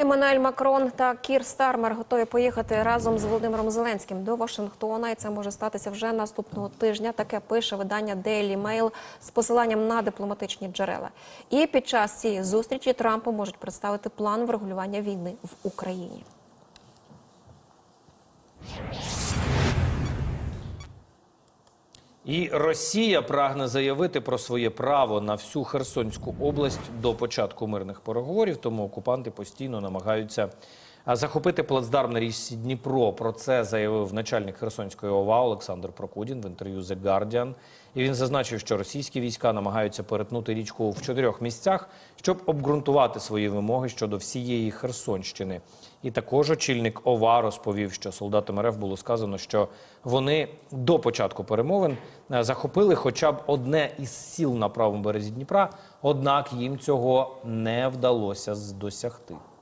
Еммануель Макрон та Кір Стармер готові поїхати разом з Володимиром Зеленським до Вашингтона, і це може статися вже наступного тижня. Таке пише видання Daily Mail з посиланням на дипломатичні джерела. І під час цієї зустрічі Трампу можуть представити план врегулювання війни в Україні. І Росія прагне заявити про своє право на всю Херсонську область до початку мирних переговорів. Тому окупанти постійно намагаються захопити плацдарм на річці Дніпро. Про це заявив начальник Херсонської ОВА Олександр Прокудін в інтерв'ю The Guardian. І він зазначив, що російські війська намагаються перетнути річку в чотирьох місцях, щоб обґрунтувати свої вимоги щодо всієї Херсонщини. І також очільник ОВА розповів, що солдатам РФ було сказано, що вони до початку перемовин е, захопили хоча б одне із сіл на правому березі Дніпра, однак їм цього не вдалося досягти.